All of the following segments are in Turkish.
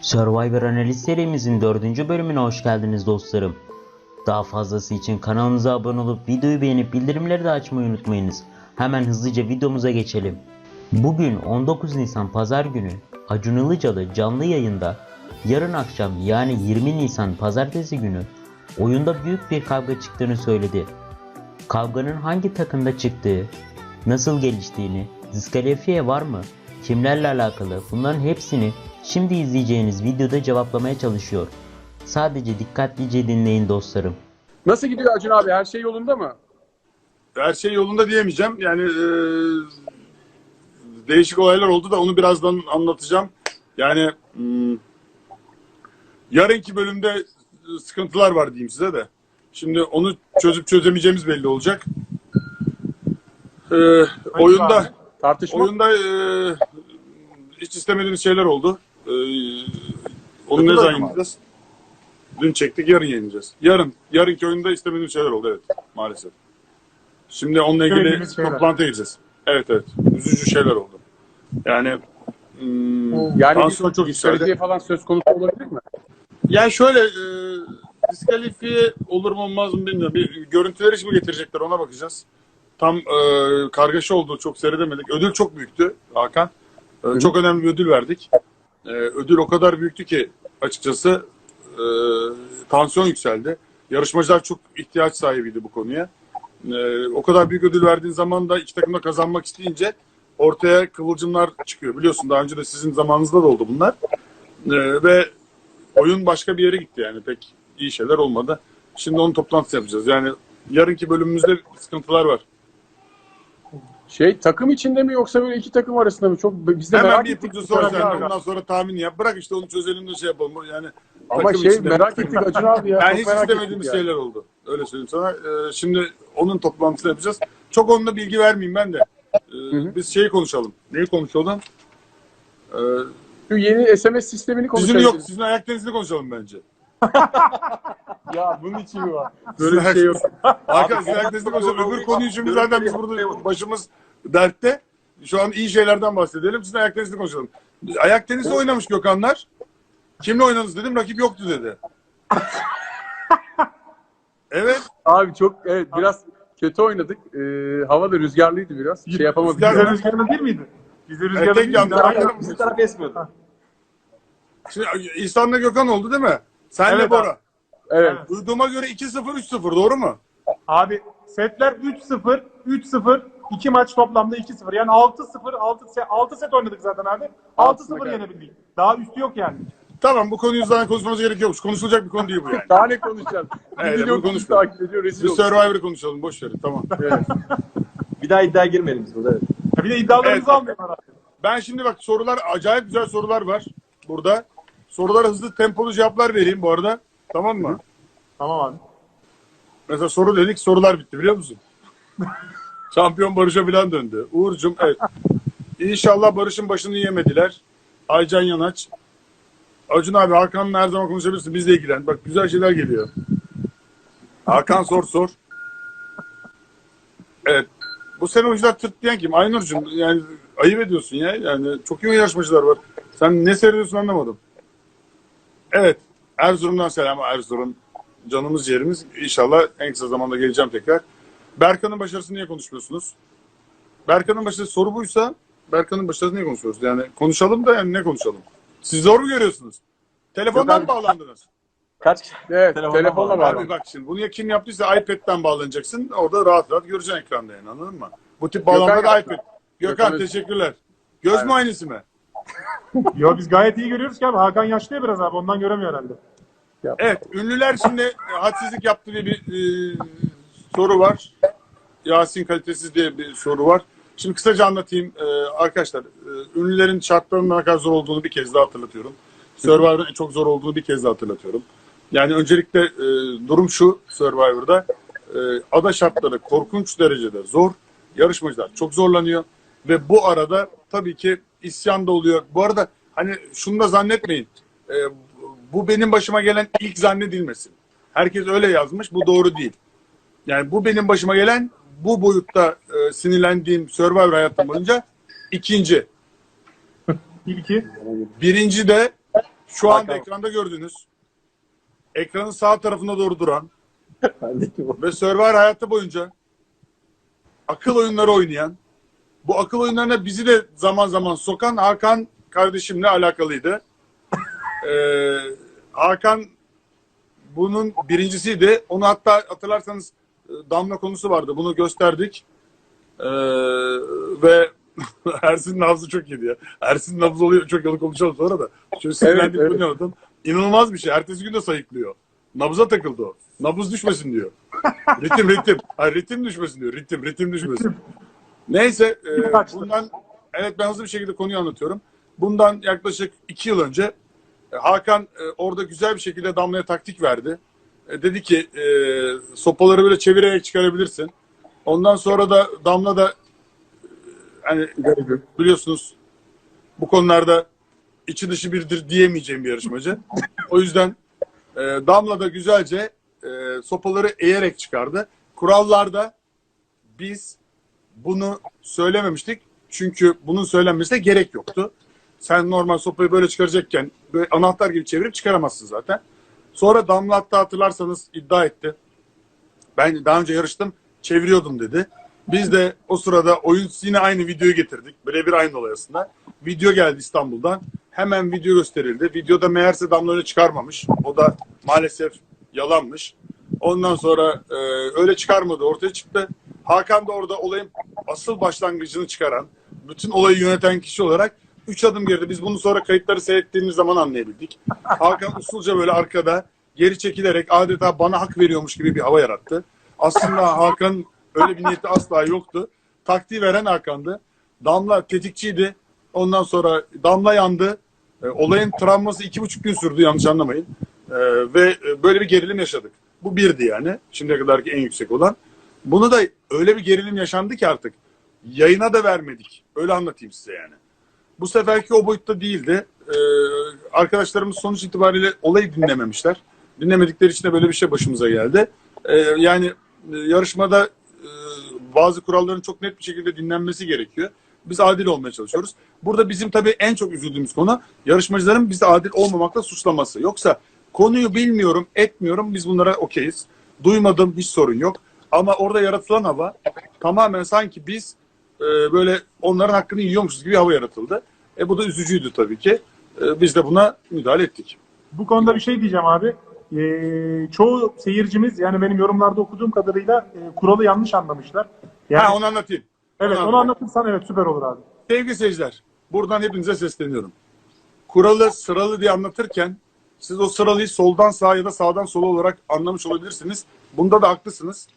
Survivor analiz serimizin dördüncü bölümüne hoş geldiniz dostlarım. Daha fazlası için kanalımıza abone olup videoyu beğenip bildirimleri de açmayı unutmayınız. Hemen hızlıca videomuza geçelim. Bugün 19 Nisan Pazar günü Acun Ilıcalı canlı yayında yarın akşam yani 20 Nisan Pazartesi günü oyunda büyük bir kavga çıktığını söyledi. Kavganın hangi takımda çıktığı, nasıl geliştiğini, diskalifiye var mı, kimlerle alakalı bunların hepsini şimdi izleyeceğiniz videoda cevaplamaya çalışıyor. Sadece dikkatlice dinleyin dostlarım. Nasıl gidiyor Acun abi? Her şey yolunda mı? her şey yolunda diyemeyeceğim. Yani e, değişik olaylar oldu da onu birazdan anlatacağım. Yani hmm, yarınki bölümde sıkıntılar var diyeyim size de. Şimdi onu çözüp çözemeyeceğimiz belli olacak. E, oyunda Tartışma. oyunda e, hiç istemediğimiz şeyler oldu. E, onu ne zaman yeneceğiz? Dün çektik, yarın yeneceğiz. Yarın, yarınki oyunda istemediğimiz şeyler oldu evet maalesef. Şimdi onunla ilgili Söylediğimiz şeyler. toplantıya gireceğiz. Evet evet. Üzücü şeyler oldu. Yani hmm, yani tansiyon çok diskalifiye yükseldi. falan söz konusu olabilir mi? Yani şöyle e, diskalifiye olur mu olmaz mı bilmiyorum. Bir, görüntüleri şimdi getirecekler ona bakacağız. Tam e, kargaşa oldu çok seyredemedik. Ödül çok büyüktü Hakan. E, çok önemli bir ödül verdik. E, ödül o kadar büyüktü ki açıkçası e, tansiyon yükseldi. Yarışmacılar çok ihtiyaç sahibiydi bu konuya. E, o kadar büyük ödül verdiğin zaman da iki takım da kazanmak isteyince ortaya kıvılcımlar çıkıyor. Biliyorsun daha önce de sizin zamanınızda da oldu bunlar. E, ve oyun başka bir yere gitti yani pek iyi şeyler olmadı. Şimdi onun toplantısını yapacağız. Yani yarınki bölümümüzde sıkıntılar var. Şey takım içinde mi yoksa böyle iki takım arasında mı? Çok biz de Hemen merak bir ettik. ipucu sor sen ondan sonra tahmin yap. Bırak işte onu çözelim de şey yapalım. Yani Ama takım şey içinde- merak ettik Acun abi ya. Çok hiç merak istemediğimiz ettik ya. şeyler oldu. Öyle söyleyeyim sana. Ee, şimdi onun toplantısını yapacağız. Çok onunla bilgi vermeyeyim ben de. Ee, hı. Biz şeyi konuşalım. Neyi konuşalım? Ee, Şu yeni SMS sistemini sizin konuşalım. yok. Sizin ayak tenisini konuşalım bence. Ya bunun için mi var? Böyle bir şey yok. Hakan ayak tenisini konuşalım. Öbür konuyu şimdi zaten biz burada başımız dertte. Şu an iyi şeylerden bahsedelim. Sizin ayak tenisini konuşalım. Ayak tenisi oynamış Gökhanlar. Kimle oynadınız dedim. Rakip yoktu dedi. evet. Abi çok evet biraz kötü oynadık. Ee, hava da rüzgarlıydı biraz. Şey yapamadık. Rüzgar- rüzgarlı değil miydi? Bize rüzgarlı tek değil miydi? Bizim taraf esmiyordu. Şimdi İhsan'la Gökhan oldu değil mi? Senle Evet Bora. Evet. Duyduğuma göre 2-0 3-0 doğru mu? Abi setler 3-0, 3-0, 2 maç toplamda 2-0. Yani 6-0, 6 set, 6 set oynadık zaten abi. 6-0 Altına yenebildik. Daha üstü yok yani. Tamam bu konuyu zaten konuşmamız gerek yokmuş. Konuşulacak bir konu değil bu yani. Daha ne konuşacağız? Bir Evet, takip ediyor. Rezil Biz olduk. Survivor'ı konuşalım boş verin tamam. Evet. Bir daha iddia girmeyelim biz burada. Evet. Ya bir de iddialarımızı Evet. abi. Ben şimdi bak sorular acayip güzel sorular var burada. Sorulara hızlı tempolu cevaplar vereyim bu arada. Tamam mı? Tamam abi. Mesela soru dedik sorular bitti biliyor musun? Şampiyon Barış'a falan döndü. Uğur'cum evet. İnşallah Barış'ın başını yemediler. Aycan Yanaç. Acun abi Hakan'la her zaman konuşabilirsin. Bizle ilgilen. Bak güzel şeyler geliyor. Hakan sor sor. Evet. Bu sene oyuncular tırt diyen kim? Aynur'cum yani ayıp ediyorsun ya. Yani çok iyi yarışmacılar var. Sen ne seyrediyorsun anlamadım. Evet. Erzurum'dan selam Erzurum. Canımız ciğerimiz. İnşallah en kısa zamanda geleceğim tekrar. Berkan'ın başarısını niye konuşmuyorsunuz? Berkan'ın başarısı soru buysa Berkan'ın başarısını niye konuşuyoruz? Yani konuşalım da yani ne konuşalım? Siz zor mu görüyorsunuz? Telefondan mı bağlandınız? Kaç kişi? Evet. Telefonla Telefonla bağlı. var. Abi bak şimdi bunu ya kim yaptıysa iPad'den bağlanacaksın. Orada rahat rahat göreceksin ekranda yani anladın mı? Bu tip bağlamada iPad. Gökhan Gökhan- teşekkürler. Göz muayenesi mi? Yo biz gayet iyi görüyoruz ki abi. Hakan yaşlı ya biraz abi. Ondan göremiyor herhalde. Evet, ünlüler şimdi e, hadsizlik yaptı diye bir e, soru var. Yasin kalitesiz diye bir soru var. Şimdi kısaca anlatayım E, arkadaşlar. e, ünlülerin şartlarının ne kadar zor olduğunu bir kez daha hatırlatıyorum. Survivor'ın en çok zor olduğunu bir kez daha hatırlatıyorum. Yani öncelikle e, durum şu Survivor'da. E, ada şartları korkunç derecede zor. Yarışmacılar çok zorlanıyor. Ve bu arada tabii ki isyan da oluyor. Bu arada hani şunu da zannetmeyin. E, bu benim başıma gelen ilk zannedilmesin. Herkes öyle yazmış. Bu doğru değil. Yani bu benim başıma gelen bu boyutta e, sinirlendiğim Survivor hayatım boyunca ikinci. İlki. Birinci de Şu anda Hakan. ekranda gördüğünüz ekranın sağ tarafına doğru duran ve Survivor hayatı boyunca akıl oyunları oynayan, bu akıl oyunlarına bizi de zaman zaman sokan Hakan kardeşimle alakalıydı. Ee, Hakan bunun birincisiydi. Onu hatta hatırlarsanız e, damla konusu vardı. Bunu gösterdik. Ee, ve Ersin nabzı çok iyiydi ya. Ersin nabzı oluyor. Çok yolu konuşalım sonra da. Şöyle sinirlendik evet. ne oldu? İnanılmaz bir şey. Ertesi gün de sayıklıyor. Nabza takıldı o. Nabız düşmesin diyor. ritim ritim. Hayır ritim düşmesin diyor. Ritim ritim düşmesin. Neyse e, bundan evet ben hızlı bir şekilde konuyu anlatıyorum. Bundan yaklaşık iki yıl önce e, Hakan e, orada güzel bir şekilde Damla'ya taktik verdi. E, dedi ki e, sopaları böyle çevirerek çıkarabilirsin. Ondan sonra da Damla da e, hani biliyorsunuz bu konularda içi dışı birdir diyemeyeceğim bir yarışmacı. O yüzden e, Damla da güzelce e, sopaları eğerek çıkardı. Kurallarda biz bunu söylememiştik. Çünkü bunun söylenmesine gerek yoktu. Sen normal sopayı böyle çıkaracakken böyle anahtar gibi çevirip çıkaramazsın zaten. Sonra Damla hatta hatırlarsanız iddia etti. Ben daha önce yarıştım, çeviriyordum dedi. Biz de o sırada oyun yine aynı videoyu getirdik. Birebir aynı olay aslında. Video geldi İstanbul'dan. Hemen video gösterildi. Videoda meğerse Damla öyle çıkarmamış. O da maalesef yalanmış. Ondan sonra e, öyle çıkarmadı ortaya çıktı. Hakan da orada olayın asıl başlangıcını çıkaran, bütün olayı yöneten kişi olarak 3 adım geride. Biz bunu sonra kayıtları seyrettiğimiz zaman anlayabildik. Hakan usulca böyle arkada geri çekilerek adeta bana hak veriyormuş gibi bir hava yarattı. Aslında Hakan öyle bir niyeti asla yoktu. Taktiği veren Hakan'dı. Damla tetikçiydi. Ondan sonra Damla yandı. E, olayın travması iki buçuk gün sürdü yanlış anlamayın. E, ve e, böyle bir gerilim yaşadık. Bu birdi yani. Şimdiye kadarki en yüksek olan. Bunu da öyle bir gerilim yaşandı ki artık yayına da vermedik. Öyle anlatayım size yani. Bu seferki o boyutta değildi. Ee, arkadaşlarımız sonuç itibariyle olayı dinlememişler. Dinlemedikleri için de böyle bir şey başımıza geldi. Ee, yani e, yarışmada e, bazı kuralların çok net bir şekilde dinlenmesi gerekiyor. Biz adil olmaya çalışıyoruz. Burada bizim tabii en çok üzüldüğümüz konu yarışmacıların bizi adil olmamakla suçlaması. Yoksa konuyu bilmiyorum, etmiyorum biz bunlara okeyiz. Duymadım hiç sorun yok. Ama orada yaratılan hava tamamen sanki biz e, böyle onların hakkını yiyormuşuz gibi hava yaratıldı. E bu da üzücüydü tabii ki. E, biz de buna müdahale ettik. Bu konuda bir şey diyeceğim abi. Ee, çoğu seyircimiz yani benim yorumlarda okuduğum kadarıyla e, kuralı yanlış anlamışlar. Yani, Ha onu anlatayım. evet onu onu anlatırsan evet süper olur abi. Sevgili seyirciler, buradan hepinize sesleniyorum. Kuralı sıralı diye anlatırken siz o sıralıyı soldan sağa ya da sağdan sola olarak anlamış olabilirsiniz. Bunda da haklısınız.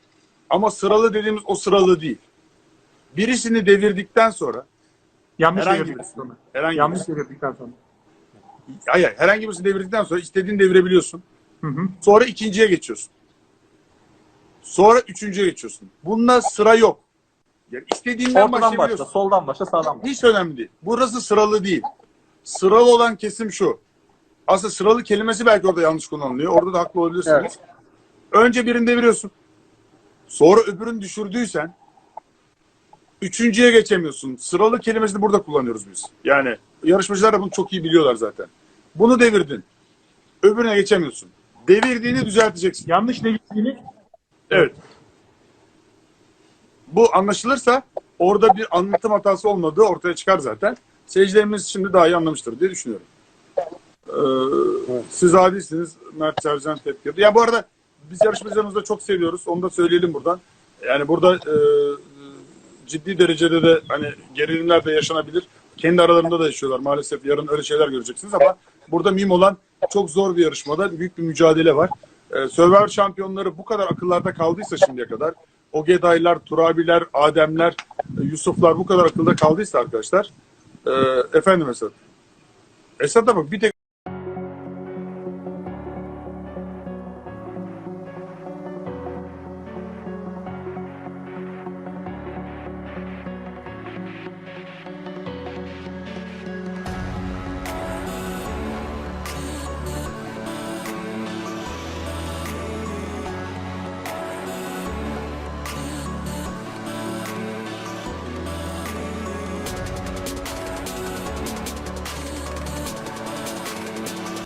Ama sıralı dediğimiz o sıralı değil. Birisini devirdikten sonra Yanlış Herhangi çevirdikten birisi. sonra. herhangi Yanlış birisi, çevirdikten sonra. hayır, hayır, herhangi birisini devirdikten sonra istediğini devirebiliyorsun. Hı hı. Sonra ikinciye geçiyorsun. Sonra üçüncüye geçiyorsun. Bunda sıra yok. Yani istediğinden Ortadan başla, soldan başla, sağdan başla. Hiç önemli değil. Burası sıralı değil. Sıralı olan kesim şu. Aslında sıralı kelimesi belki orada yanlış kullanılıyor. Orada da haklı olabilirsiniz. Evet. Önce birini deviriyorsun. Sonra öbürünü düşürdüysen üçüncüye geçemiyorsun. Sıralı kelimesini burada kullanıyoruz biz. Yani yarışmacılar da bunu çok iyi biliyorlar zaten. Bunu devirdin. Öbürüne geçemiyorsun. Devirdiğini düzelteceksin. Yanlış devirdiğini Evet. Bu anlaşılırsa orada bir anlatım hatası olmadığı ortaya çıkar zaten. Seyircilerimiz şimdi daha iyi anlamıştır diye düşünüyorum. Ee, Siz adilsiniz. Mert Sercan tepki. Ya bu arada biz yarışmacılarımızı da çok seviyoruz. Onu da söyleyelim buradan. Yani burada e, ciddi derecede de hani gerilimler de yaşanabilir. Kendi aralarında da yaşıyorlar. Maalesef yarın öyle şeyler göreceksiniz ama burada mühim olan çok zor bir yarışmada büyük bir mücadele var. Ee, Survivor şampiyonları bu kadar akıllarda kaldıysa şimdiye kadar Ogedaylar, Turabiler, Ademler, e, Yusuflar bu kadar akılda kaldıysa arkadaşlar e, efendim Esat. Esat bak bir tek